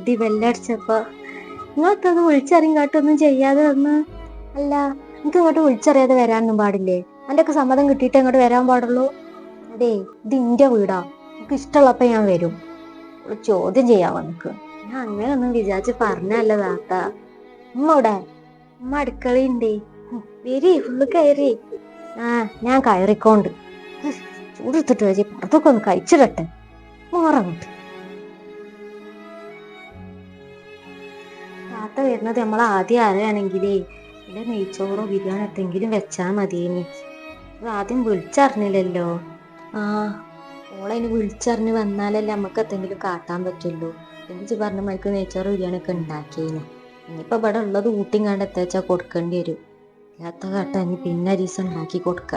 കരുതി ബെല്ലടിച്ചപ്പോ നിങ്ങൾക്കൊന്ന് വിളിച്ചറിയാട്ടൊന്നും ചെയ്യാതെ വന്ന്. അല്ല നിങ്ങൾക്ക് ഇങ്ങോട്ട് വിളിച്ചറിയാതെ വരാനൊന്നും പാടില്ലേ? എന്റെ ഒക്കെ സമ്മതം കിട്ടിയിട്ട് ഇങ്ങോട്ട് വരാൻ പാടുള്ളൂ. അതെ ഇത് ഇന്റെ വീടാ. എനിക്ക് ഇഷ്ടമുള്ളപ്പോ ഞാൻ വരും. ചോദ്യം ചെയ്യാൻ വന്നിക്ക് ഞാൻ അങ്ങനെ ഒന്നും വിചാരിച്ച് പറഞ്ഞല്ല താത്ത. ഉമ്മ ഇവിടെ ഉമ്മ അടുക്കളയുണ്ടേ. വരി ഫുള്ള് കയറി. ആ ഞാൻ കയറിക്കോണ്ട്. ചൂടെടുത്തിട്ട് വെച്ച് പുറത്തൊക്കെ ഒന്ന് കഴിച്ചിടട്ടെ. മാറങ്ങോട്ട് താത്ത വരുന്നത് നമ്മൾ ആദ്യം അറിയുകയാണെങ്കിൽ ഇവിടെ നെയ്ച്ചോറോ ബിരിയാണി എന്തെങ്കിലും വെച്ചാൽ മതി ഇത് ആദ്യം വിളിച്ചറിഞ്ഞില്ലല്ലോ. ആ ഓളതിന് വിളിച്ചറിഞ്ഞ് വന്നാലല്ലേ നമുക്ക് എന്തെങ്കിലും കാട്ടാൻ പറ്റുള്ളൂ. എന്നിട്ട് പറഞ്ഞ മൈക്ക് നെയ്ച്ചോറ് ബിരിയാണി ഒക്കെ ഉണ്ടാക്കിയേനു. ഇനിയിപ്പോ ഇവിടെ ഉള്ളത് ഊട്ടിയും കണ്ട് എത്തിച്ചാ കൊടുക്കേണ്ടി വരും. ഇല്ലാത്ത കാട്ട ഇനി പിന്നെ ദിവസം ഉണ്ടാക്കി കൊടുക്ക.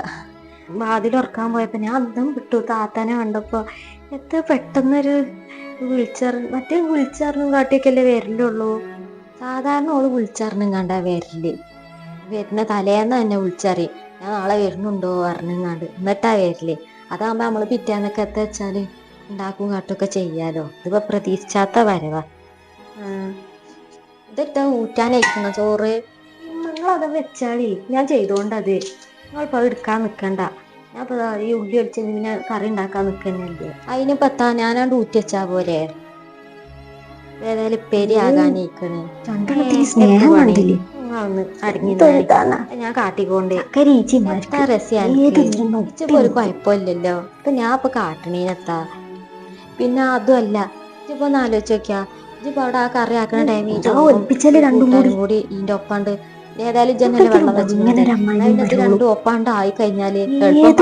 വാതിൽ ഉറക്കാൻ പോയപ്പോ ഞാൻ അന്തം വിട്ടു താത്തനെ കണ്ടപ്പോൾ എത്ര പെട്ടെന്നൊരു വിളിച്ചറി മറ്റേ വിളിച്ചറിഞ്ഞും കാട്ടിയൊക്കെയല്ലേ വരലുള്ളൂ. സാധാരണ ഓൾ വിളിച്ചറിഞ്ഞാണ്ട വരൽ. വരുന്ന തലേന്ന് തന്നെ വിളിച്ചറിയും. ഞാൻ നാളെ വരുന്നുണ്ടോ അറിഞ്ഞാണ്ട് എന്നിട്ടാ വരൽ. അതാകുമ്പോ നമ്മൾ പിറ്റേന്നൊക്കെ എത്ത വെച്ചാൽ ഉണ്ടാക്കും കാട്ടൊക്കെ ചെയ്യാലോ. ഇതിപ്പോ പ്രതീക്ഷിച്ചാത്ത വരവാ. ഇതിട്ട ഊറ്റാനായിരിക്കണം ചോറ്? നിങ്ങളത് വെച്ചാളി. ഞാൻ ചെയ്തോണ്ടത്. നിങ്ങളിപ്പോ അത് എടുക്കാൻ നിക്കണ്ട. ഞാൻ ഈ ഉള്ളി ഒടിച്ച് പിന്നെ കറി ഉണ്ടാക്കാൻ നിക്കന്നല്ലേ. അതിനിപ്പത്താ ഞാനാണ്ട് ഊറ്റി വെച്ചാ പോരെ. ഏതായാലും പെരി അടങ്ങി. ഞാൻ കാട്ടിക്കൊണ്ട്. ഒരു കുഴപ്പമില്ലല്ലോ. ഇപ്പൊ ഞാൻ ഇപ്പൊ കാട്ടണീനെത്താ. പിന്നെ അതുമല്ല ഇപ്പൊ ഒന്ന് ആലോചിച്ച് നോക്കിയാ. ഇജിപ്പോ അവിടെ ആ കറി ആക്കണ ടൈമിൽ രണ്ടും കൂടി. ഇതിന്റെ ഒപ്പാണ്ട് ഏതായാലും ജനൽ വെള്ളം. രണ്ടും ഒപ്പാണ്ട് ആയി കഴിഞ്ഞാൽ എളുപ്പം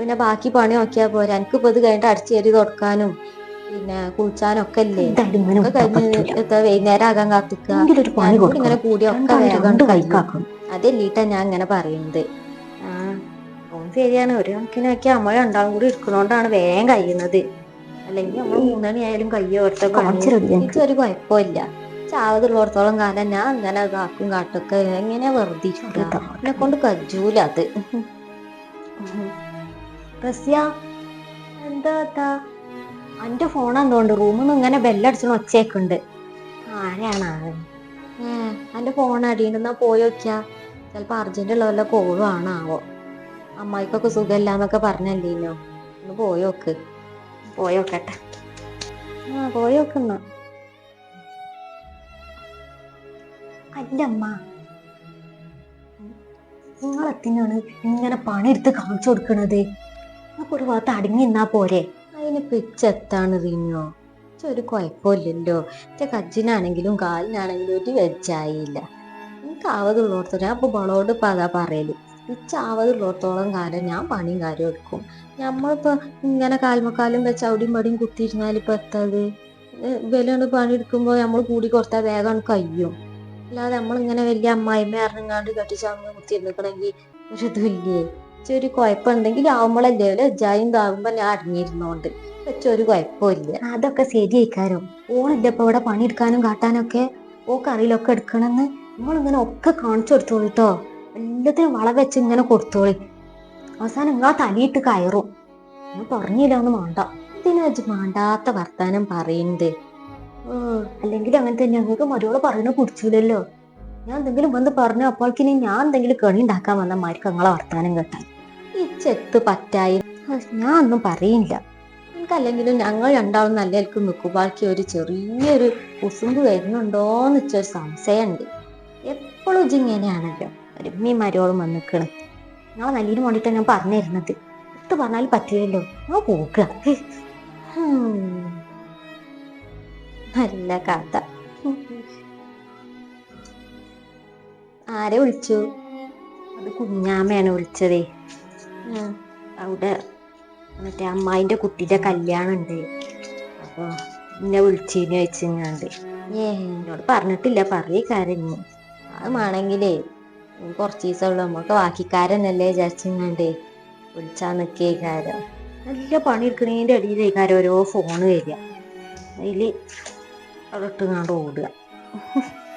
പിന്നെ ബാക്കി പണി നോക്കിയാ പോരാ. എനിക്കിപ്പോ ഇത് കഴിഞ്ഞിട്ട് അടിച്ചേരി തുടക്കാനും പിന്നെ കുളിച്ചാനും ഒക്കെ അല്ലേ ഒക്കെ കഴിഞ്ഞ് വൈകുന്നേരം ആകാൻ കാത്തിക്കുക ഇങ്ങനെ കൂടി ഒക്കെ വേഗം രണ്ട് അതല്ലീട്ടാ ഞാൻ ഇങ്ങനെ പറയുന്നത് ആ ഓൻ ശരിയാണ്. ഒരു കണക്കിനൊക്കെ നമ്മൾ രണ്ടാളും കൂടി ഇരിക്കണോണ്ടാണ് വേഗം കഴിയുന്നത് അല്ലെങ്കിൽ നമ്മൾ മൂന്നണി ആയാലും കയ്യോ ഒറ്റ ഒരു കുഴപ്പമില്ല. ചാവതുള്ളിടത്തോളം കാലം ഞാൻ അങ്ങനെ കാക്കും കാട്ടൊക്കെ എങ്ങനെ വെറുതെ എന്നെ കൊണ്ട് കജൂല അത്. റസ്യ എന്താ അന്റെ ഫോൺ എന്തുകൊണ്ട്? റൂമിൽ നിന്ന് ഇങ്ങനെ ബെല്ലടിച്ചണ ഒച്ചയൊക്കെണ്ട് ആരാണ് അന്റെ ഫോൺ അടിയുണ്ടെന്നാ പോയി നോക്കിയാ. ചിലപ്പോ അർജന്റ് ഉള്ള വല്ല കോളും ആണാവോ. അമ്മായിക്കൊക്കെ സുഖമില്ലാന്നൊക്കെ പറഞ്ഞല്ലേനോ? ഒന്ന് പോയി നോക്ക്. പോയി നോക്കട്ടെ. ആ പോയി നോക്കുന്ന അല്ലമ്മ നിങ്ങളെത്തിനാണ് ഇങ്ങനെ പണിയെടുത്ത് കാണിച്ചു കൊടുക്കണത്? നമുക്കൊരു ഭാഗത്ത് അടങ്ങി നിന്നാ പോരെ. അതിന് ഇച്ചെത്താണ് റിഞ്ഞോ ഒരു കുഴപ്പമില്ലല്ലോ. എന്റെ കജ്ജിനാണെങ്കിലും കാലിനാണെങ്കിലും ഒരു വെജായില്ല എനിക്ക് ആവതുള്ളോടത്തോളം ഇപ്പൊ ബളോട് ഇപ്പൊ അതാ പറയൽ. ഇച്ചാവതുള്ളോടത്തോളം കാലം ഞാൻ പണിയും കാര്യം എടുക്കും. നമ്മളിപ്പോ ഇങ്ങനെ കാൽമക്കാലും വെച്ച് അവിടെയും പടിയും കുത്തിയിരുന്നാൽ ഇപ്പൊ എത്തത്? വിലയാണ് പണിയെടുക്കുമ്പോ നമ്മൾ കൂടി കൊടുത്താൽ വേഗം കഴിയും. അല്ലാതെ നമ്മളിങ്ങനെ വലിയ അമ്മായിമ്മ ഇറങ്ങാണ്ട് കെട്ടിച്ചങ്ങ് കുത്തിയിരുന്നിക്കണമെങ്കിൽ ഒരു ഇതില്ലേ ഒരു കുഴപ്പമുണ്ടെങ്കിൽ ആവുമ്പോഴല്ലേ ലജ്ജായും ഇതാകുമ്പോ ഞാൻ അടങ്ങിയിരുന്നോണ്ട് ഒരു കുഴപ്പമില്ല അതൊക്കെ ശരിയായിക്കാരോ? ഓളില്ല ഇപ്പൊ ഇവിടെ പണിയെടുക്കാനും കാട്ടാനൊക്കെ ഓ കറിയിലൊക്കെ എടുക്കണമെന്ന് നമ്മളിങ്ങനെ ഒക്കെ കാണിച്ചു കൊടുത്തോളൂ കേട്ടോ എല്ലാത്തിനും വള വെച്ച് ഇങ്ങനെ കൊടുത്തോളി. അവസാനം നിങ്ങളാ തലയിട്ട് കയറും. ഞാൻ പറഞ്ഞില്ല ഒന്നും വേണ്ട വെച്ച് വേണ്ടാത്ത വർത്താനം പറയുന്നത് അല്ലെങ്കിൽ അങ്ങനെ തന്നെ ഞങ്ങൾക്ക് മരുവോൾ പറയണ കുടിച്ചില്ലല്ലോ ഞാൻ എന്തെങ്കിലും വന്ന് പറഞ്ഞു അപ്പോൾ ഇനി ഞാൻ എന്തെങ്കിലും കണി ഉണ്ടാക്കാൻ വന്ന മാർക്ക് നിങ്ങളെ വർത്താനം കേട്ടാൽ. ഈ ചെത്ത് പറ്റായി. ഞാൻ ഒന്നും പറയില്ല. എനിക്കല്ലെങ്കിലും ഞങ്ങൾ രണ്ടാളും നല്ല നിൽക്കും. നിൽക്കുമ്പോഴേക്ക് ഒരു ചെറിയൊരു കുസുമ്പ് വരുന്നുണ്ടോന്ന് വെച്ചൊരു സംശയമുണ്ട്. എപ്പോഴും ഇജിങ്ങനെയാണല്ലോ ഒരുമ്മയും മരോളും വന്നിക്കണ് ഞങ്ങളെ നല്ലതിന് വേണ്ടിയിട്ടാണ് ഞാൻ പറഞ്ഞിരുന്നത്. ഇട്ട് പറഞ്ഞാൽ പറ്റില്ലല്ലോ. ഞാൻ പോക്കുക. നല്ല കഥ. ആരെ വിളിച്ചു? അത് കുഞ്ഞാമ്മയാണ് വിളിച്ചതേ. അവിടെ മറ്റേ അമ്മായിന്റെ കുട്ടിയുടെ കല്യാണം ഉണ്ട് അപ്പൊ എന്നെ വിളിച്ചിന് വെച്ചിങ്ങാണ്ട് ഏ. എന്നോട് പറഞ്ഞിട്ടില്ല പറയക്കാരഞ്ഞു അത് വേണമെങ്കിലേ കുറച്ച് ദിവസമുള്ളൂ നമുക്ക് ബാക്കിക്കാരനല്ലേ വിചാരിച്ചിങ്ങാണ്ടേ വിളിച്ചാ നിക്കേക്കാരം. നല്ല പണി എടുക്കണേന്റെ അടിയിലേക്കാരം ഓരോ ഫോണ് വരിക. അതിൽ അതിട്ടുങ്ങാണ്ട് ഓടുക.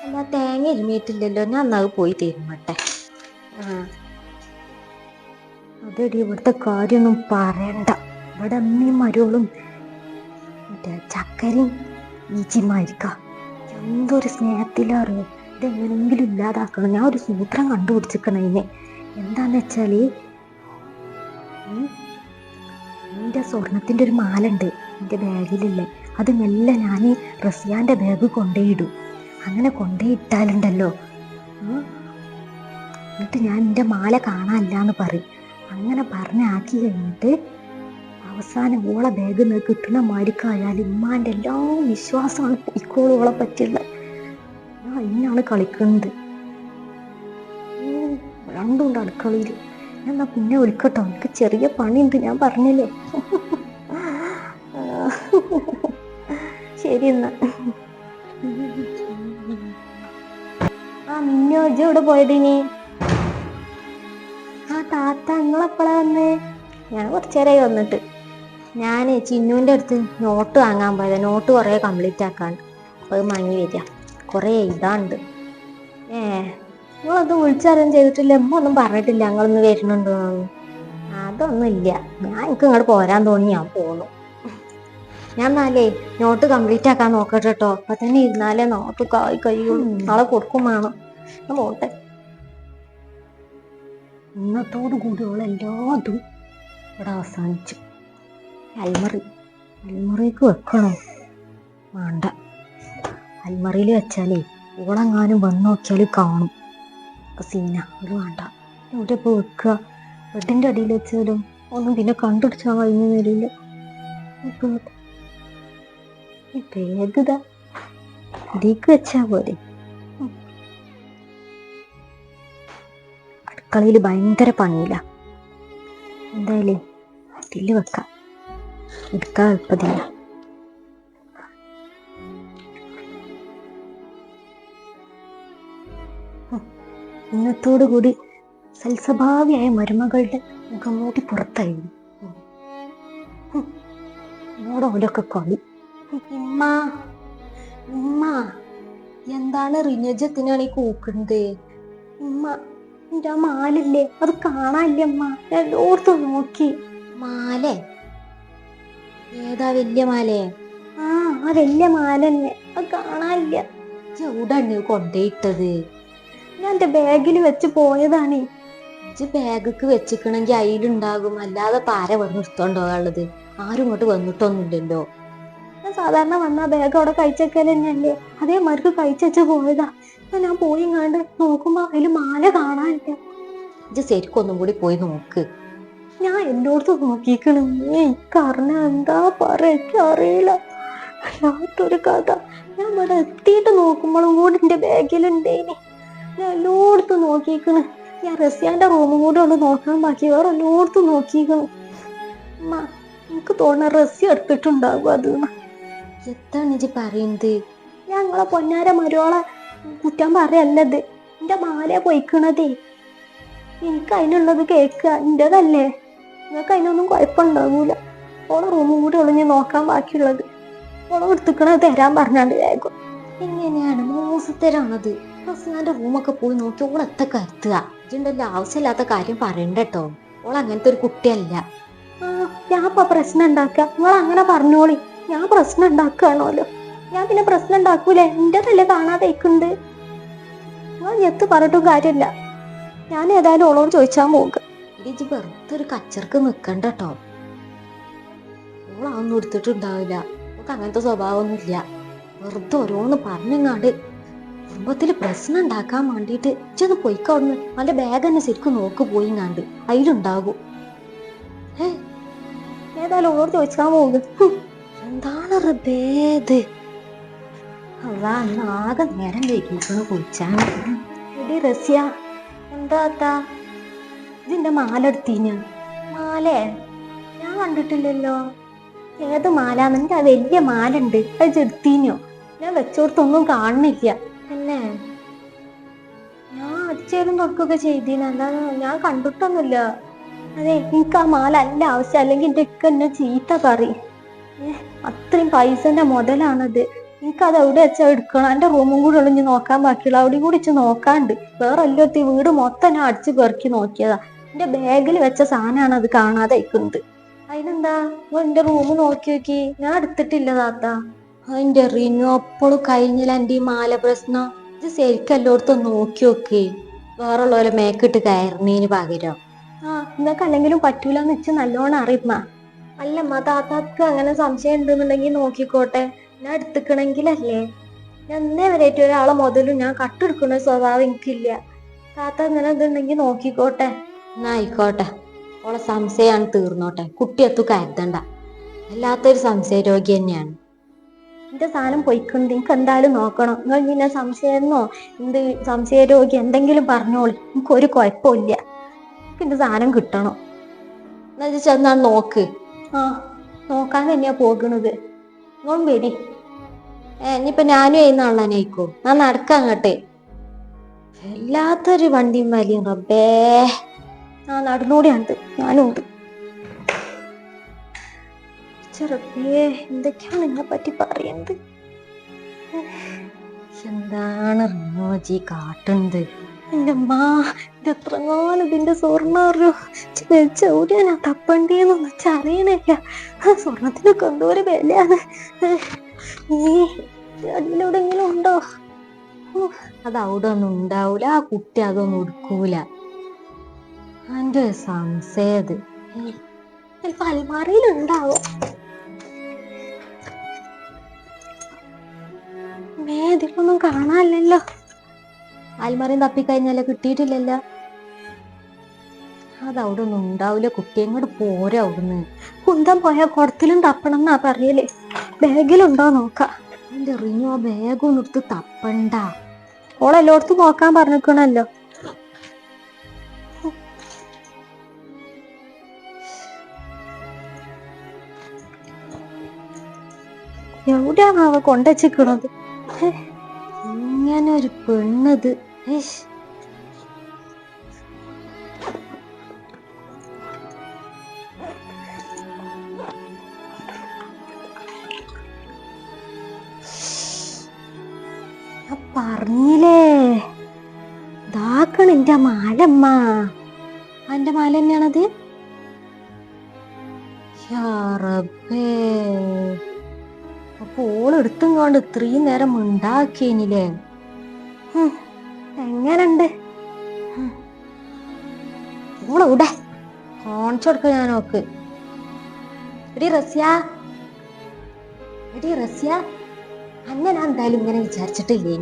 എന്നാ തേങ്ങ ഇരുമിയിട്ടില്ലല്ലോ ഞാൻ എന്നാ പോയി തീരുമാട്ടെ ആ. അതെടി ഇവിടുത്തെ കാര്യമൊന്നും പറയണ്ട. ഇവിടെ അമ്മയും മരുകളും മറ്റേ ചക്കരയും ഈച്ചിമാരിക്ക എന്തൊരു സ്നേഹത്തിലറിയോ ഇതെങ്ങനെങ്കിലും ഇല്ലാതാക്കണം. ഞാൻ ഒരു സൂത്രം കണ്ടുപിടിച്ചിരിക്കണം അതിനെ. എന്താന്ന് വെച്ചാൽ എന്റെ സ്വർണത്തിന്റെ ഒരു മാല ഉണ്ട് എന്റെ ബാഗിലില്ലേ അത് മെല്ലെ ഞാൻ റസിയാന്റെ ബാഗ് കൊണ്ടേയിടും അങ്ങനെ കൊണ്ടേയിട്ടാലുണ്ടല്ലോ എന്നിട്ട് ഞാൻ എന്റെ മാല കാണാനില്ല എന്ന് പറയും. അങ്ങനെ പറഞ്ഞാക്കി കഴിഞ്ഞിട്ട് അവസാനം ഓളെ ബാഗിൽ നിന്ന് കിട്ടുന്ന മാരിക്കായാൽ ഉമ്മാന്റെ എല്ലാ വിശ്വാസമാണ് ഇക്കോളും ഓളെ പറ്റിയുള്ളത് ഞാൻ ഇന്നാണ് കളിക്കുന്നത് രണ്ടും രണ്ടുണ്ട് അടുക്കളയിൽ. ഞാൻ എന്നാ പിന്നെ വിളിക്കട്ടോ എനിക്ക് ചെറിയ പണിയുണ്ട് ഞാൻ പറഞ്ഞില്ലേ. ശരി എന്നാ. മിന്നോ ഇജ്ജ് എവിടെ പോയതിനി ആ താത്ത നിങ്ങളെപ്പോഴാ വന്നേ? ഞാൻ കുറച്ചു നേരമായി വന്നിട്ട്. ഞാൻ ചിന്നുവിന്റെ അടുത്ത് നോട്ട് വാങ്ങാൻ പോയത്. നോട്ട് കുറേ കംപ്ലീറ്റ് ആക്കാൻ. അപ്പോൾ അത് മങ്ങി വരിക. കുറേ എഴുതാണ്ട് ഏ നിങ്ങളൊന്നും വിളിച്ചറിയാൻ ചെയ്തിട്ടില്ല. അമ്മ ഒന്നും പറഞ്ഞിട്ടില്ല ഞങ്ങളൊന്ന് വരുന്നുണ്ടോ അതൊന്നും ഇല്ല. ഞാൻ എനിക്ക് ഇങ്ങോട്ട് പോരാൻ തോന്നി. ഞാൻ പോന്നു. ഞാൻ എന്നാലേ നോട്ട് കംപ്ലീറ്റ് ആക്കാൻ നോക്കട്ടെ കേട്ടോ അപ്പൊ തന്നെ ഇരുന്നാലേ നോട്ട് കായ് കഴിയുള്ളൂ നാളെ കൊടുക്കും വേണം. ഞാൻ പോട്ടെ ഇന്നത്തോടു കൂടിയുള്ള എല്ലാതും ഇവിടെ അവസാനിച്ചു. അൽമറി. അൽമറിക്ക് വെക്കണോ? വേണ്ട. അൽമറിയിൽ വെച്ചാലേ ഓളെങ്ങാനും വന്ന് നോക്കിയാൽ കാണും. സീന അത് വേണ്ട. ഇവിടെ ഇപ്പോൾ വെക്കുക? ബെഡിന്റെ അടിയിൽ വെച്ചാലും ഒന്നും പിന്നെ കണ്ടുപിടിച്ചാൽ കഴിഞ്ഞു വരില്ല ഇപ്പോൾ ഈ ഇതിലേക്ക് ഇതിക്ക് വെച്ചാ പോരെ. അടുക്കളയിൽ ഭയങ്കര പണിയില്ല എന്തായാലേ അതിൽ വെക്കാം. എടുക്കാൻ എളുപ്പത്തില്ല ഇന്നത്തോടു കൂടി സൽസ്വഭാവിയായ മരുമകളുടെ മുഖംമൂടി പുറത്തായിരുന്നു. ഓടോലൊക്കെ കളി. ഉമ്മ ഉമ്മ എന്താണ് റിനജത്തിനാണ് ഈ കൂക്കുന്നത്? ഉമ്മ എന്റെ ആ മാലില്ലേ? അത് കാണാനില്ലേ അമ്മ? ഞാൻ നോക്കി. മാലേ? ഏതാ വലിയ മാലേ? ആ ആ വലിയ മാല തന്നെ. അത് കാണാനില്ല. എവിടാണ് കൊണ്ടേയിട്ടത്? ഞാൻ എന്റെ ബാഗിൽ വെച്ച് പോയതാണ്. ഇജ്ജ് ബാഗിക്ക് വെച്ചിക്കണമെങ്കിൽ അതിലുണ്ടാകും അല്ലാതെ പാര വന്ന് എടുത്തോണ്ടോകാനുള്ളത് ആരും ഇങ്ങോട്ട് വന്നിട്ടൊന്നുമില്ലല്ലോ. ഞാൻ സാധാരണ വന്ന ബാഗ് അവിടെ കഴിച്ചേക്കൽ തന്നെയല്ലേ അതേമാർക്ക് കഴിച്ചു പോയതാ. ഞാൻ പോയി കണ്ട് നോക്കുമ്പോ അതിൽ മാല കാണാനില്ല. ഇത് ശരിക്കൊന്നും കൂടി പോയി നോക്ക്. ഞാൻ എന്നോടത്ത് നോക്കിക്കണേ. എനിക്കറിഞ്ഞ എന്താ പറയാ അറിയില്ല. വല്ലാത്തൊരു കഥ. ഞാൻ ഇവിടെ എത്തിയിട്ട് നോക്കുമ്പോഴും കൂടി എന്റെ ബാഗിലുണ്ടേനി. ഞാൻ എല്ലായിടത്തും നോക്കിക്കണ്. ഞാൻ റസിയാന്റെ റൂമും കൂടെ ഒന്ന് നോക്കാൻ ബാക്കി. വേറെ എല്ലായിടത്തും നോക്കിക്കണ്. അമ്മ എനിക്ക് തോന്നുന്ന റസി എടുത്തിട്ടുണ്ടാകും അത്. എത്താണ് ഇജ്ജ് പറയുന്നത്? ഞങ്ങളെ പൊന്നാര മരുവോളെ കുറ്റം പറയല്ലത്. എന്റെ മാല പൊയ്ക്കണതേ. എനിക്ക് അതിനുള്ളത് കേൾക്കുക. എന്റേതല്ലേ? നിങ്ങൾക്ക് അതിനൊന്നും കുഴപ്പമുണ്ടാകൂല ഓളെ റൂമും കൂടി ഒളിഞ്ഞ് നോക്കാൻ ബാക്കിയുള്ളത്. ഓളെ എടുത്തുക്കണത് തരാൻ പറഞ്ഞാണ്ട് വേഗം. എങ്ങനെയാണ്? മോശത്തരാണത് ഹസ്നാന്റെ റൂമൊക്കെ പോയി നോക്കി ഓൾ എത്ത കരുത്തുക. ഇതുണ്ടല്ലോ ആവശ്യമില്ലാത്ത കാര്യം പറയണ്ട കേട്ടോ ഓൾ അങ്ങനത്തെ ഒരു കുട്ടിയല്ല. ആ ഞാൻ ഇപ്പൊ പ്രശ്നം ഉണ്ടാക്കുക നിങ്ങൾ അങ്ങനെ പറഞ്ഞോളി. ഞാൻ പ്രശ്നം ഉണ്ടാക്കുകയാണോല്ലോ ഞാൻ പിന്നെ പ്രശ്നം ഉണ്ടാക്കൂലേ? എന്റേതല്ലേ കാണാതെ ഇക്കുണ്ട് നിങ്ങൾ ഞെത്ത് പറഞ്ഞിട്ടും കാര്യമില്ല. ഞാൻ ഏതായാലും ഓളോട് ചോദിച്ചാൽ പോകുക ഇടിച്ച് വെറുതെ ഒരു കച്ചർക്ക് നിക്കണ്ട കേട്ടോ ഓളാന്നും എടുത്തിട്ടുണ്ടാവില്ല. നമുക്ക് അങ്ങനത്തെ സ്വഭാവമൊന്നുമില്ല. വെറുതെ ഓരോന്ന് പറഞ്ഞങ്ങാണ്ട് കുടുംബത്തിൽ പ്രശ്നം ഉണ്ടാക്കാൻ വേണ്ടിയിട്ട് ചെന്ന് പൊയ്ക്കവിടുന്ന് നല്ല ബാഗ് തന്നെ ശരിക്കും നോക്ക് പോയിങ്ങാണ്ട്. അതിലുണ്ടാകും. ഏ? ഏതായാലും ഓളോട് ചോദിച്ചാൽ പോകുക എന്താണ് റബേത് ആകെ നേരം വൈകിക്കണ് കുളിച്ചാണ് എടി റസ്യ എന്താ ഇതിന്റെ മാല എടുത്തീന് മാലേ? ഞാൻ കണ്ടിട്ടില്ലല്ലോ. ഏത് മാല? നിന്റെ ആ വലിയ മാല ഉണ്ട് അത് എടുത്തീഞ്ഞോ ഞാൻ വെച്ചോർത്തൊന്നും കാണുന്നില്ല. പിന്നെ ഞാൻ അടിച്ചേരും നോക്കുക ചെയ്തീന. അല്ലാതെ ഞാൻ കണ്ടിട്ടൊന്നുമില്ല. അതെ എനിക്ക് ആ മാല അല്ല ആവശ്യം. അല്ലെങ്കിൽ എന്റെ ഇക്ക എന്നെ ചീത്ത പറയും. അത്രയും പൈസന്റെ മുതലാണത്. എനിക്കത് എവിടെ വെച്ചാൽ എടുക്കണം. എന്റെ റൂമും കൂടി ഇനി നോക്കാൻ ബാക്കിയുള്ള. അവിടെയും കൂടി ഇച്ചു നോക്കാണ്ട്. വേറെ എല്ലാത്തി വീട് മൊത്തം ഞാൻ അടിച്ച് പെറുക്കി നോക്കിയതാ. എന്റെ ബാഗിൽ വെച്ച സാധനമാണ് അത് കാണാതെ ഇരിക്കുന്നത് അതിനെന്താ എന്റെ റൂം നോക്കി നോക്കി. ഞാൻ എടുത്തിട്ടില്ല താത്ത. അതിന്റെ റിനു അപ്പോഴും കഴിഞ്ഞില്ല എന്റെ ഈ മാല പ്രശ്നം. ഇത് ശരിക്കും എല്ലായിടത്തും നോക്കി നോക്കി. വേറെ ഉള്ളവരെ മേക്കിട്ട് കയറുന്നതിന് പകരം. ആ നിങ്ങൾക്ക് അല്ലെങ്കിലും പറ്റൂലെന്ന് വെച്ച് നല്ലോണം അറിയുമ്മ. അല്ലമ്മ താത്താക്ക് അങ്ങനെ സംശയം ഉണ്ടെന്നുണ്ടെങ്കിൽ നോക്കിക്കോട്ടെ. ഞാൻ എടുത്തുക്കണെങ്കിലല്ലേ ഞാൻ എന്നേ വരെയായിട്ട് ഒരാളെ മുതലും ഞാൻ കട്ടെടുക്കുന്ന സ്വഭാവം എനിക്കില്ല. താത്ത അങ്ങനെ ഇതുണ്ടെങ്കിൽ നോക്കിക്കോട്ടെ. എന്നാ ആയിക്കോട്ടെ ഓളെ സംശയമാണ് തീർന്നോട്ടെ. കുട്ടിയത്തു കരുതണ്ട. വല്ലാത്തൊരു സംശയ രോഗി തന്നെയാണ്. എന്റെ സാധനം പൊയ്ക്കുണ്ട് എനിക്ക് എന്തായാലും നോക്കണം നിങ്ങൾ ഞാൻ സംശയമെന്നോ? എന്ത് സംശയ രോഗി എന്തെങ്കിലും പറഞ്ഞോളി. എനിക്ക് ഒരു കുഴപ്പമില്ല എനിക്ക് എന്റെ സാധനം കിട്ടണം. എന്നാ ചെന്നാൽ ചെന്നാ നോക്ക്. ആ നോക്കാൻ തന്നെയാ പോകണത് നോൺ വരി. ഇനിയിപ്പൊ ഞാനും ചെയ്യുന്നാളാനേക്കോ ഞാൻ നടക്കാം അങ്ങട്ടെ. വല്ലാത്തൊരു വണ്ടിയും വലിയും റബ്ബേ. ആ നടന്നൂടെയുണ്ട് ഞാനും ഉണ്ട് ചെറുപ്പേ എന്തൊക്കെയാണ് എന്നെ പറ്റി പറയുന്നത് എന്താണ് റിമോജി കാട്ടുന്നത്? എന്റെ മാ ഇത് എത്രങ്ങാനും ഇതിന്റെ സ്വർണ ചവിടിയാ ഞാൻ തപ്പണ്ടേന്നൊന്നും വെച്ച് അറിയണില്ല. സ്വർണത്തിനൊക്കെ എന്തോ ഒരു വിലയാണ്. ഈ അടിയിലെവിടെങ്കിലും ഉണ്ടോ? അത് അവിടെ ഒന്നും ഉണ്ടാവൂല. ആ കുട്ടി അതൊന്നും ഉടുക്കൂല. എന്റെ സംശയത് ചിലപ്പോ അൽമാറയിലുണ്ടാവും മേതിലൊന്നും കാണാനില്ലല്ലോ. അൽമാറയും തപ്പിക്കഴിഞ്ഞാലോ കിട്ടിയിട്ടില്ലല്ലോ. അതവിടെ ഒന്നും ഉണ്ടാവില്ല കുട്ടി അങ്ങോട്ട് പോരാ അവിടുന്ന്? കുന്തം പോയാൽ കുടത്തിലും തപ്പണം എന്നാ പറയൽ. ബാഗിലുണ്ടോ നോക്കാം. എന്റെ റിനു ആ ബാഗ് ഒന്ന് എടുത്ത് തപ്പണ്ട. ഓളെല്ലോടത്തും നോക്കാൻ പറഞ്ഞിരിക്കണല്ലോ. എവിടെയാണ് അവ കൊണ്ടുവച്ചിക്കണത് ഇങ്ങനെ ഒരു പെണ്ണത്. ഏഷ്. എന്റെ മാലമ്മ. എന്റെ മാല തന്നെയാണത്? അപ്പൊ ഓളെടുത്തും കൊണ്ട് ഇത്രയും നേരം ഉണ്ടാക്കിയനില്ലേ എങ്ങനുണ്ട്? ഓളൂടെ കാണിച്ചു കൊടുക്ക ഞാൻ നോക്ക് എടി റസ്യ. എടി റസ്യ. അന്നെ ഞാൻ എന്തായാലും ഇങ്ങനെ വിചാരിച്ചിട്ടില്ലേ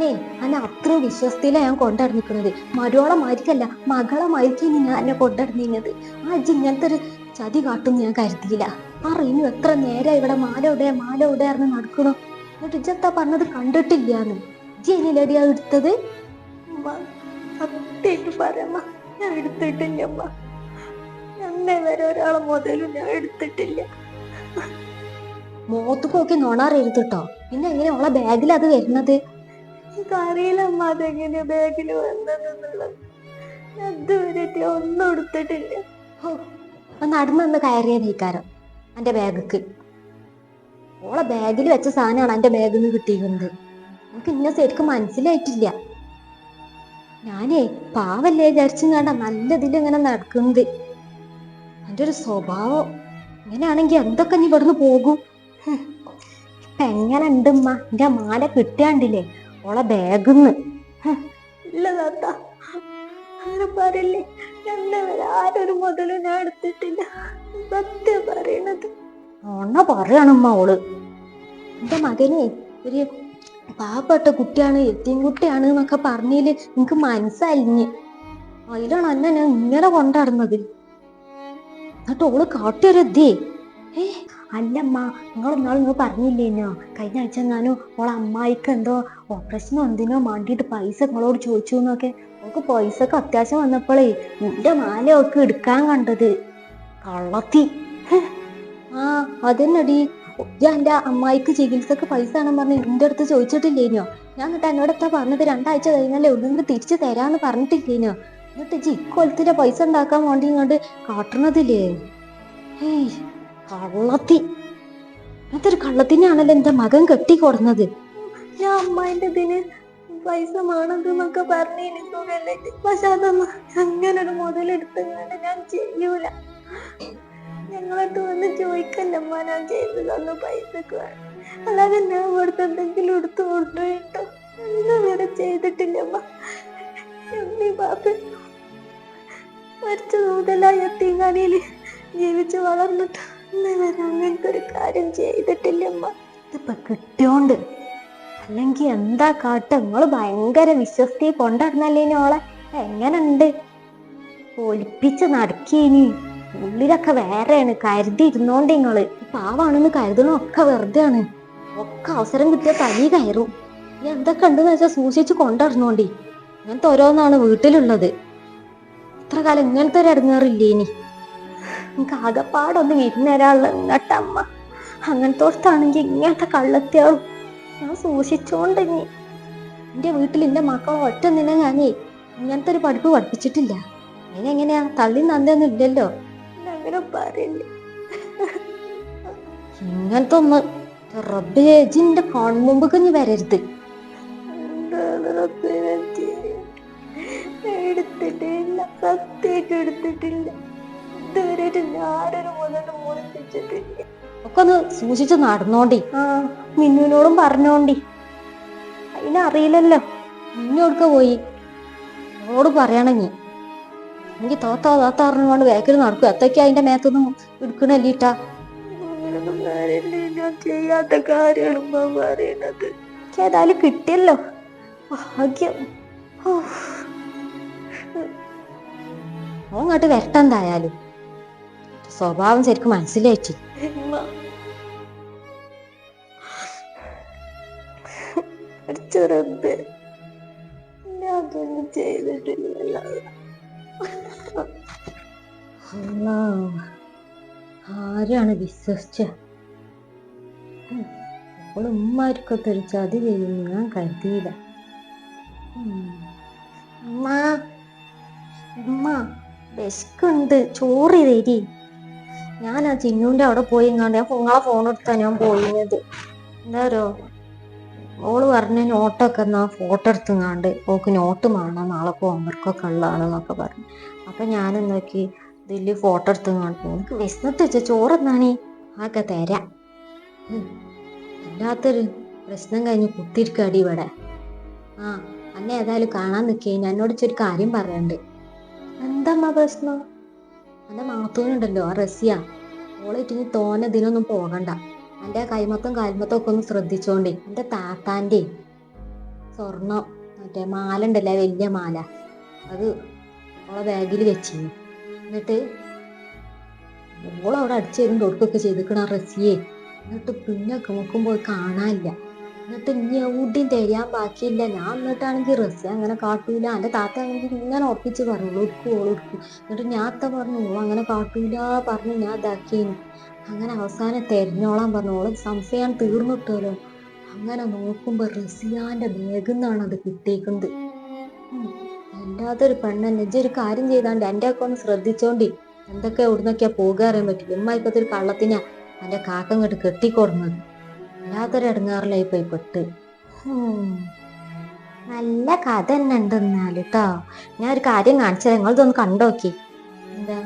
ഞാനേ അന്നെ അത്രയും വിശ്വസ്തയിലാണ് ഞാൻ കൊണ്ടുനടന്നിക്കുന്നത് മരോളമായിരിക്കല്ല മാരിക്കല്ല മകളെ മാരിക്കാണ് ഞാൻ എന്നെ കൊണ്ടുനടന്നിരുന്നത് ആ അജി ഇങ്ങനത്തെ ഒരു ചതി കാട്ടും ഞാൻ കരുതിയില്ല. ആ റീനു എത്ര നേരം ഇവിടെ മാല ഇവിടെ മാല ഉടയാർന്ന് നടക്കണോ. എന്നിട്ട് ഇജ്ജെത്താ പറഞ്ഞത് കണ്ടിട്ടില്ലാന്ന്. ഇജ്ജി എന്നെ അത് എടുത്തത്? സത്യമായിട്ട് പറയമ്മ ഞാൻ എടുത്തിട്ടില്ല ഒരാളെ മുതലും ഞാൻ എടുത്തിട്ടില്ല. മോത്തുക്കൊക്കെ നോണാറെഴുതിട്ടോ പിന്നെ എങ്ങനെ ഓളെ ബാഗിൽ അത് വരുന്നത്? അറിയില്ല അമ്മ അതെങ്ങനെ ബാഗിൽ വന്നതെന്നുള്ളത്. ഒന്നും എടുത്തിട്ടില്ല. നടന്നു കയറിയ നീക്കാരം എന്റെ ബാഗിക്ക് ഓളെ ബാഗിൽ വെച്ച സാധനമാണ് എന്റെ ബാഗിൽ നിന്ന് കിട്ടിയിരുന്നത് എനിക്ക് ഇന്ന ശരിക്കും മനസ്സിലായിട്ടില്ല. ഞാനേ പാവല്ലേ വിചാരിച്ചും കണ്ട നല്ല ഇതിൽ ഇങ്ങനെ നടക്കുന്നത്. എന്റെ ഒരു സ്വഭാവം. ഇങ്ങനെയാണെങ്കിൽ എന്തൊക്കെ നീ ഇവിടുന്ന് പോകും. ഇപ്പൊ എങ്ങനെ ഉണ്ടമ്മ എന്റെ മാല കിട്ടിയാണ്ടില്ലേ ഓളെ ബാഗിന്ന്. ഇല്ല താത്ത. അങ്ങനെ പറയില്ലേ. വരെ ആരൊരു മുതലും ഞാൻ എടുത്തിട്ടില്ല. സത്യം പറയണത്. ഒണ്ണ പറയണമ്മ ഓൾ. എന്റെ മകനെ ഒരു പാവപ്പെട്ട കുട്ടിയാണ് എത്തിയും കുട്ടിയാണ് എന്നൊക്കെ പറഞ്ഞതിൽ നിനക്ക് മനസ്സലിഞ്ഞ്. അതിലാണ് അന്നെ ഞാൻ ഇങ്ങനെ കൊണ്ടാടുന്നത്. എന്നിട്ട് ഓൾ കാട്ടിയൊരു അല്ലമ്മ നിങ്ങൾ ഇന്നാൾ നിങ്ങൾ പറഞ്ഞില്ലേനോ? കഴിഞ്ഞ ആഴ്ച എങ്ങാനും ഓളെ അമ്മായിക്ക് എന്തോ ഓപ്പറേഷനോ എന്തിനോ മാണ്ടിയിട്ട് പൈസ നിങ്ങളോട് ചോദിച്ചു എന്നൊക്കെ. ഓക്ക് പൈസക്ക് അത്യാവശ്യം വന്നപ്പോഴേ നിന്റെ മാലയൊക്കെ എടുക്കാൻ കണ്ടത്. കള്ളത്തി. ആ അതെന്നടി. ഞാൻ എന്റെ അമ്മായിക്ക് ചികിത്സക്ക് പൈസ ആണെന്ന് പറഞ്ഞ് എന്റെ അടുത്ത് ചോദിച്ചിട്ടില്ലേനോ? ഞാൻ എന്നിട്ട് എന്നോട് എത്ര പറഞ്ഞത്? രണ്ടാഴ്ച കഴിഞ്ഞാലേ ഒന്നും തിരിച്ചു തരാന്ന് പറഞ്ഞിട്ടില്ലേനോ? എന്നിട്ട് ജി ഇക്കൊലത്തിന്റെ പൈസ ഉണ്ടാക്കാൻ വേണ്ടി ഇങ്ങോട്ട് കാട്ടണതില്ലേ? ഏയ് കള്ളത്തി. അങ്ങനത്തെ ഒരു കള്ളത്തിനാണല്ലോ എന്റെ മകൻ കെട്ടി കൊടുന്നത്. ഞാൻ അമ്മായിന്റെ ഇതിന് പൈസ മാണതെന്നൊക്കെ പറഞ്ഞു എനിക്ക് പക്ഷെ അതൊന്നും അങ്ങനെ ഒരു മുതലെടുത്തുകൊണ്ട് ഞാൻ ചെയ്യൂല. ഞങ്ങളടുത്ത് വന്ന് ചോദിക്കല്ലമ്മ ഞാൻ ചെയ്തു തന്ന പൈസക്ക് വേണം. അല്ലാതെ ഞാൻ ഇവിടുത്തെ എന്തെങ്കിലും എടുത്തു കൊണ്ടുപോയിട്ടോ? ഒന്നും വരെ ചെയ്തിട്ടില്ലമ്മ. എന്നി ബാപ്പ. മരിച്ച മുതലാ എത്തിങ്ങാനിയിൽ ജീവിച്ച് വളർന്നിട്ട്. ഇന്ന് വരെ അങ്ങനത്തെ ഒരു കാര്യം ഇതിപ്പോ കിട്ടിയോണ്ട്. അല്ലെങ്കി എന്താ കാട്ട? നിങ്ങൾ ഭയങ്കര വിശ്വസ്തി കൊണ്ടിരുന്നല്ലേ ഓളെ? എങ്ങനുണ്ട്? ഒലിപ്പിച്ച് നടക്കേനി. ഉള്ളിലൊക്കെ വേറെയാണ്. കരുതി ഇരുന്നോണ്ട് നിങ്ങൾ. പാവാണെന്ന് കരുതണൊക്കെ വെറുതെ ആണ് ഒക്കെ അവസരം കിട്ടിയ തനി കയറും. എന്തൊക്കെ ഉണ്ടെന്ന് വെച്ചാൽ സൂക്ഷിച്ച് കൊണ്ടിരുന്നോണ്ടി ഇങ്ങനത്തെ ഓരോന്നാണ് വീട്ടിലുള്ളത്. ഇത്ര കാലം ഇങ്ങനത്തെ ഒരു ഇടങ്ങാറില്ലേ ഇനി എനിക്ക് ആകെപ്പാടൊന്ന് വിരുന്നേരാനുള്ള ഇങ്ങട്ടമ്മ അങ്ങനത്തോടത്താണെങ്കിൽ ഇങ്ങനത്തെ കള്ളത്തിയാവും. ഞാൻ സൂക്ഷിച്ചോണ്ട് ഇനി. എന്റെ വീട്ടിൽ എന്റെ മക്കളെ ഒറ്റ നിന്നെ ഞാനേ ഇങ്ങനത്തെ ഒരു പഠിപ്പ് പഠിപ്പിച്ചിട്ടില്ല. അതിനെങ്ങനെയാ തള്ളി നന്ദിയൊന്നും ഇല്ലല്ലോ. അങ്ങനെ പറയില്ല ഇങ്ങനത്തെ ഒന്ന് റബ്ബേജിന്റെ കൺമുമ്പ് കുഞ്ഞ് വരരുത്. എടുത്തിട്ടില്ല സത്യൊക്കെ എടുത്തിട്ടില്ല. ഞാനൊരു മുതൽ ഒക്കെ ഒന്ന് സൂക്ഷിച്ച് നടന്നോണ്ടി. ആ മിന്നുവിനോടും പറഞ്ഞോണ്ടി. അതിനറിയില്ലല്ലോ. മിന്നു കൊടുക്ക പോയി. അവളോട് പറയണങ്ങി എനിക്ക് തോത്താ തോത്ത പറഞ്ഞുകൊണ്ട് വേക്കിൽ നടക്കും. അത്തൊക്കെ അതിന്റെ മേത്തൊന്നും എടുക്കണല്ലിട്ടാ. ചെയ്യാത്ത കാര്യമാണ് പറയണത് ഏതായാലും കിട്ടിയല്ലോ. ഭാഗ്യം. ഓ. അങ്ങോട്ട് വരട്ടെന്തായാലും സ്വഭാവം ശരിക്കും മനസ്സിലായിട്ട് ചെറുത്. അതൊന്നും ചെയ്തിട്ടില്ല ആരാണ് വിശ്വസിച്ച? അപ്പോൾ ഉമ്മാർക്കൊക്കെ ഒരു ചതി ഞാൻ കരുതിയില്ല. ഉമ്മ ഉമ്മ വിശക്കുണ്ട്. ചോറ് തരി. ഞാൻ ആ ചിന്നുവിന്റെ അവിടെ പോയി ഇങ്ങാണ്ട് ഞാൻ നിങ്ങളെ ഫോൺ എടുത്താ ഞാൻ പോയിരുന്നത് എന്താരോ ഓൾ പറഞ്ഞ നോട്ടൊക്കെ എന്നാ ഫോട്ടോ എടുത്തുങ്ങാണ്ട് ഓക്ക് നോട്ട് വേണം നാളെ ഹോംവർക്കൊക്കെ ഉള്ളതാണെന്നൊക്കെ പറഞ്ഞു. അപ്പൊ ഞാൻ എന്താക്കി ഇതിൽ ഫോട്ടോ എടുത്തുങ്ങാണ്ട് എനിക്ക് വിശന്നിട്ട് വെച്ച ചോറ് എന്നാണേ ആക്കെ തരാം. അല്ലാത്തൊരു പ്രശ്നം കഴിഞ്ഞ് കുത്തിരിക്കടി ഇവിടെ. ആ അന്നെ ഏതായാലും കാണാൻ നിൽക്കേ എന്നോട് ഇച്ചൊരു കാര്യം പറയണ്ട് എന്താ പ്രശ്നം? എന്റെ മാത്തൂനുണ്ടല്ലോ ആ റസിയ. ഓളായിട്ട് ഇനി തോനെ ഇതിനൊന്നും പോകണ്ട. എന്റെ കൈമത്തും കാൽമത്തും ഒക്കെ ഒന്ന് ശ്രദ്ധിച്ചോണ്ടേ. എന്റെ താത്താന്റെ സ്വർണം മറ്റേ മാല ഉണ്ടല്ലേ വലിയ മാല. അത് ഓളെ ബാഗിൽ വെച്ചിരുന്നു എന്നിട്ട് ഓളവിടെ അടിച്ചു തരും തൊടുക്കൊക്കെ ചെയ്തിക്കണ റസിയെ. എന്നിട്ട് പിന്നെ നോക്കുമ്പോൾ കാണാനില്ല. എന്നിട്ട് ഇനി എവിടെയും തരാൻ ബാക്കിയില്ല. ഞാൻ എന്നിട്ടാണെങ്കിൽ റസ് അങ്ങനെ കാട്ടൂല. എന്റെ താത്ത ആണെങ്കിൽ ഇങ്ങനെ ഉറപ്പിച്ച് പറഞ്ഞു ഒടുക്കും ഓളൊടുക്കും എന്നിട്ട് ഞാത്ത പറഞ്ഞു ഓ അങ്ങനെ കാട്ടൂല പറഞ്ഞു ഞാൻ ഇതാക്കിയേനു അങ്ങനെ അവസാനം തെരഞ്ഞോളാൻ പറഞ്ഞു. സംശയം തീർന്നിട്ടല്ലോ. അങ്ങനെ നോക്കുമ്പോ റസിയാന്റെ ബാഗിൽ നിന്നാണ് അത് കിട്ടിയേക്കുന്നത്. അല്ലാത്തൊരു പെണ്ണെന്നെ ഇജ്ജ് ഒരു കാര്യം ചെയ്താണ്ട് എന്റെ ഒക്കെ ഒന്ന് ശ്രദ്ധിച്ചോണ്ടി. എന്തൊക്കെ എവിടുന്നൊക്കെയാ പോകാറിയാൻ പറ്റില്ല. ഉമ്മ ഇപ്പത്തെ ഒരു കള്ളത്തിനാ എന്റെ കാക്കങ്ങോട്ട് കെട്ടിക്കൊടുന്നത്. അല്ലാത്തൊരു ഇടങ്ങാറിലായി പോയി പെട്ട്. നല്ല കഥ തന്നെ ഉണ്ട് കേട്ടോ ട്ടോ ഞാൻ ഒരു കാര്യം കാണിച്ചത്. നിങ്ങൾ ഇതൊന്ന് കണ്ടോക്കി. എന്താ?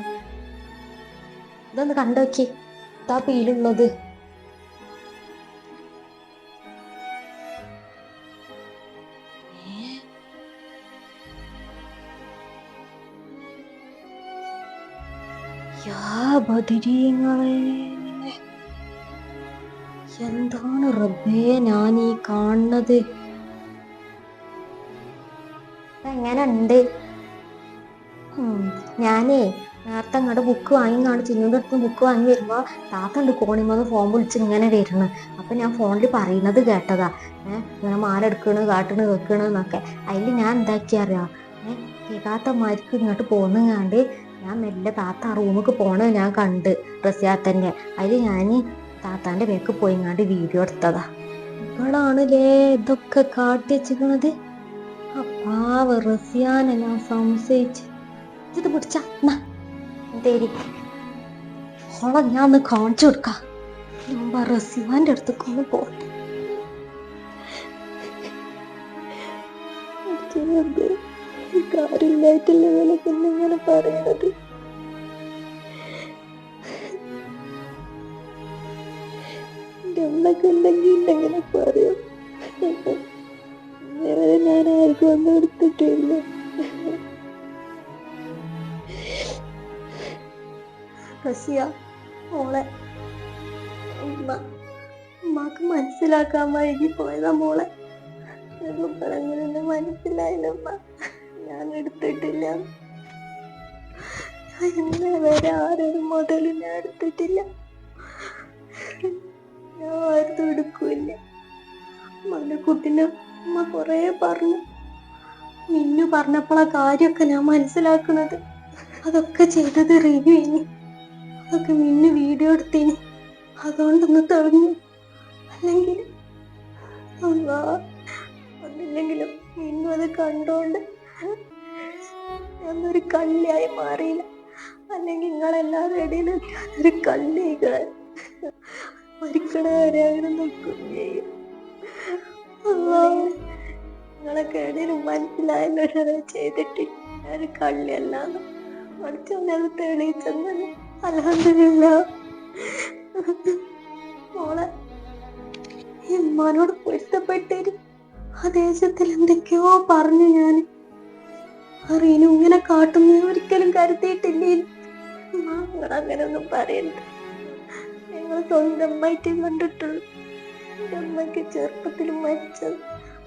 ഇതൊന്ന് കണ്ടോക്കി. ഇതാ പീലുള്ളത്. യാ ബദിരീങ്ങളെ. എന്താണ് റബ്ബേ ഞാൻ ഈ കാണുന്നത്? എങ്ങനെ ഉണ്ട് ഞാനേ നേരത്തെ അങ്ങോട്ട് ബുക്ക് വാങ്ങി കാണു അടുത്ത് ബുക്ക് വാങ്ങി വരുമ്പോ താത്ത ഉണ്ട് കോണിമന്ന് ഫോൺ വിളിച്ച് ഇങ്ങനെ വരുന്നു. അപ്പൊ ഞാൻ ഫോണിൽ പറയുന്നത് കേട്ടതാ. ഏഹ് ഇങ്ങനെ മാലെടുക്കണ് കാട്ടണ് വെക്കണ് എന്നൊക്കെ. അതിൽ ഞാൻ എന്താക്കി അറിയാം? ഏഹ് ഇങ്ങോട്ട് പോന്നുങ്ങാണ്ട് ഞാൻ മെല്ലെ താത്ത ആ റൂമിക്ക് പോണത് ഞാൻ കണ്ട് റസിയാത്തന്റെ അതിൽ ഞാൻ താത്താന്റെ ബേക്ക് പോയിങ്ങാണ്ട് വീഡിയോ എടുത്തതാ. ഇവളാണല്ലേ ഇതൊക്കെ കാട്ടി വെച്ചിരിക്കണത് അപ്പാവ റസിയാനെ ഞാൻ സംശയിച്ച്. ഇത് പിടിച്ച തേരി ഓളെ ഞാൻ ഒന്ന് കാണിച്ചു കൊടുക്കാം. ഞാൻ റസിയാന്റെ അടുത്തേക്ക് ഒന്ന് പോട്ടെ. കാര്യമില്ലായിട്ടല്ലേ ഇങ്ങനെ പറയണത്? കണ്ണൊക്കെ ഉണ്ടെങ്കിൽ ഇന്നേവരെ ഞാൻ ആർക്കും ഒന്നും എടുത്തിട്ടില്ല. മോളെ ഉമ്മ ഉമ്മാക്ക് മനസ്സിലാക്കാൻ വൈകി പോയതാ മോളെ. പറഞ്ഞെന്നെ മനസ്സിലായില്ലമ്മ ഞാൻ എടുത്തിട്ടില്ല. എന്നെ വരെ ആരൊരു മുതലും ഞാൻ എടുത്തിട്ടില്ല. ആരും എടുക്കൂല ഉമ്മാന്റെ കുട്ടിനെ ഉമ്മ കൊറേ പറഞ്ഞു. മിന്നു പറഞ്ഞപ്പോഴാ കാര്യമൊക്കെ ഞാൻ മനസ്സിലാക്കുന്നത്. അതൊക്കെ ചെയ്തത് ഇനി. അതൊക്കെ മിന്നു വീഡിയോ എടുത്തിന്. അതുകൊണ്ടൊന്ന് തെളിഞ്ഞു. അല്ലെങ്കിൽ അല്ലാ ഒന്നില്ലെങ്കിലും മിന്നു അത് കണ്ടോണ്ട് ഞാനൊരു കള്ളിയായി മാറിയില്ല. അല്ലെങ്കിൽ നിങ്ങളെല്ലാവരും ഇടയിൽ ഒരു കള്ളികൾ മരിക്കണ വരെ അങ്ങനെ നിൽക്കും ചെയ്യും അല്ലാ, നിങ്ങളൊക്കെ എവിടെയും മനസ്സിലായല്ലോ ചെയ്തിട്ട് ഞാൻ കള്ളിയല്ലാന്ന് പഠിച്ചത് തെളിയിച്ചെന്നു അലഹമില്ല മോളെ ഉമ്മാനോട് പൊരുത്തപ്പെട്ടേര്. ആ ദേശത്തിൽ എന്തൊക്കെയോ പറഞ്ഞു ഞാൻ അറിയനും ഇങ്ങനെ കാട്ടുന്ന ഒരിക്കലും കരുതിയിട്ടില്ലേ? അങ്ങനെ ഒന്നും പറയണ്ട. ഞങ്ങൾ സ്വന്തം അമ്മയായിട്ട് കണ്ടിട്ടുള്ളൂ എന്റെ അമ്മയ്ക്ക് ചെറുപ്പത്തിൽ മരിച്ചത്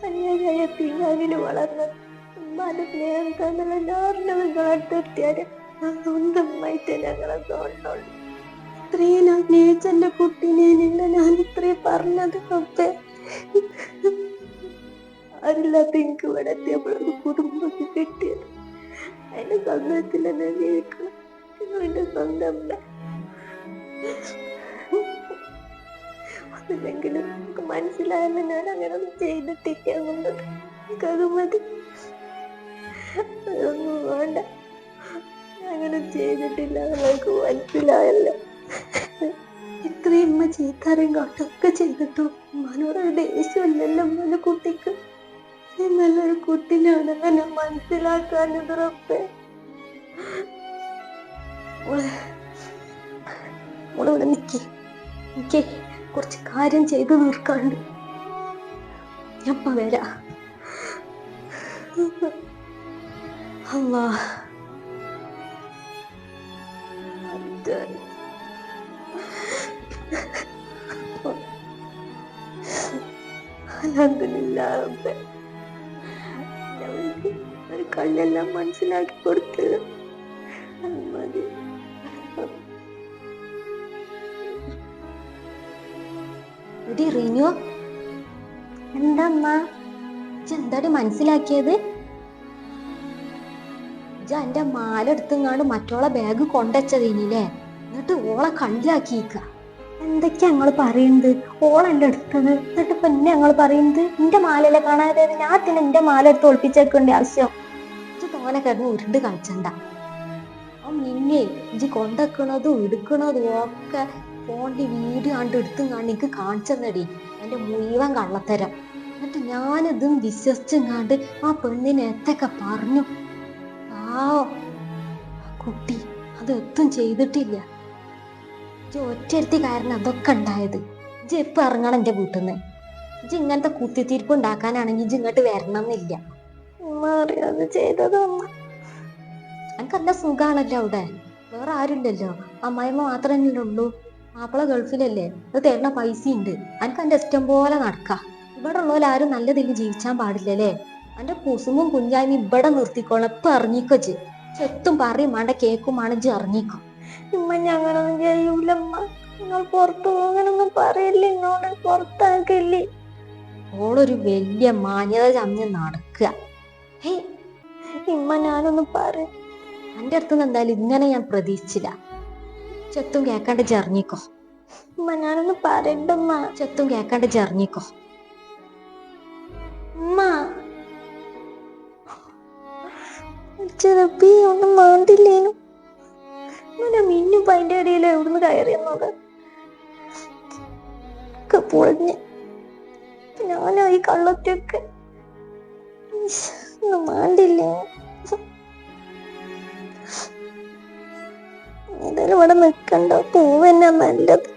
അന്യായ തീങ്ങാനിൽ വളർന്നത് ഉമ്മാന്റെ സ്നേഹം തമ്മിൽ എല്ലാവരും നിങ്ങൾ അടുത്തെത്തിയാൽ ഞാൻ സ്വന്തം അമ്മയായിട്ട് ഞങ്ങളെ തോന്നുള്ളൂ ഇത്രയും ഞാൻ സ്നേഹിച്ച എന്റെ കുട്ടീനെയല്ല ഞാൻ ഇത്രയും പറഞ്ഞത് അപ്പേ ആരില്ലാത്ത എനിക്ക് ഇവിടെ എത്തിയപ്പോഴൊരു കുടുംബമൊക്കെ കിട്ടിയത്. അതിന്റെ സന്തോഷത്തിൽ തന്നെ ജീവിക്കണം നിങ്ങൾ സ്വന്തം നമുക്ക് മനസ്സിലായെന്ന് ഞാൻ അങ്ങനെ ഒന്നും ചെയ്തിട്ടില്ല എന്നുള്ളത് എനിക്കത് മതി. അതൊന്നും വേണ്ട. അങ്ങനെ ചെയ്തിട്ടില്ല നിങ്ങൾക്ക് മനസ്സിലായല്ലോ. ഇത്രയും ഉമ്മ ചീത്താരും കാട്ടൊക്കെ ചെയ്തിട്ടു. ഉമ്മാനോട് ദേഷ്യമില്ലല്ലോ ഉമ്മന്റെ കുട്ടിക്ക്. നല്ലൊരു കുട്ടിനാണെന്ന് ഞാൻ മനസ്സിലാക്കാനത് റബ്ബേ മോളെ മോളിവിടെ നിക്ക്. എനിക്ക് കുറച്ച് കാര്യം ചെയ്തു തീർക്കാണ്ട്. ഞാൻ വരാ അല്ലാ കള്ളെല്ലാം മനസ്സിലാക്കി കൊടുത്തത് എടി എന്താമ്മ? എന്താടി മനസ്സിലാക്കിയത്? എന്റെ മാല എടുത്തുങ്ങാണ്ട് മറ്റോളെ ബാഗ് കൊണ്ടച്ചതിനില്ലേ? എന്നിട്ട് ഓളെ കണ്ടിലാക്കിയിക്ക. എന്തൊക്കെയാ ഞങ്ങൾ പറയുന്നത് ഓളെന്റെ എടുത്തത് എന്നിട്ട് ഇപ്പൊ എന്നെ ഞങ്ങൾ പറയുന്നത് എന്റെ മാലയിലെ കാണാതെ? ഞാൻ തന്നെ എന്റെ മാല എടുത്ത് ഒളിപ്പിച്ചേക്കേണ്ട ആവശ്യം. തോനെ കിടന്ന് ഉരുണ്ട് കളിച്ചണ്ട. ആ നിന്നെ ഇജ്ജ് കൊണ്ടക്കണതും എടുക്കണതും ഒക്കെ ഫോണിന്റെ വീട് കണ്ട് എടുത്തും കണ്ട് എനിക്ക് കാണിച്ചെന്നടി എന്റെ മുഴുവൻ കള്ളത്തരം. എന്നിട്ട് ഞാനിതും വിശ്വസിച്ചും കണ്ട് ആ പെണ്ണിനെ എത്തൊക്കെ പറഞ്ഞു. ആ കുട്ടി അത് എത്തും ചെയ്തിട്ടില്ല. ഒറ്റരുത്തി കാരണം അതൊക്കെ ഉണ്ടായത്. ഇജ്ജ് എപ്പോൾ ഇറങ്ങണം എന്റെ വീട്ടിൽ നിന്ന് ഇജ്ജ് ഇങ്ങനത്തെ കുത്തിത്തീർപ്പ് ഉണ്ടാക്കാനാണെങ്കിൽ ഇജ്ജ് ഇങ്ങോട്ട് വരണം എന്നില്ല അറിയാതെ എനിക്ക് നല്ല സുഖാണല്ലോ അവിടെ? വേറെ ആരുമില്ലല്ലോ? അമ്മായിമ്മ മാത്രമല്ലേ ഉള്ളൂ. മാപ്പിള ഗൾഫിലല്ലേ? അത് തരുന്ന പൈസ ഉണ്ട് അനക്ക് എന്റെ ഇഷ്ടം പോലെ നടക്ക. ഇവിടെ ഉള്ളവർ ആരും നല്ലതിൽ ജീവിച്ചാൻ പാടില്ലല്ലേ? അന്റെ കുസുമും കുഞ്ഞായും ഇവിടെ നിർത്തിക്കോളാം. ഇപ്പൊ ചെ ചെത്തും പറയും വേണ്ട കേക്കും വേണമെങ്കിൽ ഇറങ്ങിക്കോ. ഉമ്മ ഞങ്ങളൊന്നും ചെയ്യൂലമ്മ നിങ്ങൾ പുറത്തു പോകാനൊന്നും പറയില്ല എന്നോട് പുറത്താക്കില്ലേ. ഓളൊരു വലിയ മാന്യത ചമഞ്ഞ് നടക്കുക. ഹേ ഇമ്മ ഞാനൊന്നും പറയും എന്റെ അടുത്തുനിന്ന് എന്തായാലും ഇങ്ങനെ ഞാൻ പ്രതീക്ഷിച്ചില്ല. ചെത്തും കേക്കാണ്ട് ചെറിഞ്ഞിക്കോ ഉമ്മ ഞാനൊന്ന് പറയണ്ടമ്മ ചെത്തും കേക്കാണ്ട് ചെറിഞ്ഞിക്കോ ഉമ്മ. ചെറുപ്പി ഒന്നും മാണ്ടില്ലേനു. മിന്നും പതിന്റെ ഇടയിൽ എവിടുന്ന് കയറിയെന്നത് ഒക്കെ പൊളിഞ്ഞ്. ഞാനോ ഈ കള്ളത്തൊക്കെ ഒന്നും മാണ്ടില്ലേ ഏതായാലും ഇവിടെ നിക്കണ്ട? പൂവന്നെ നല്ലത്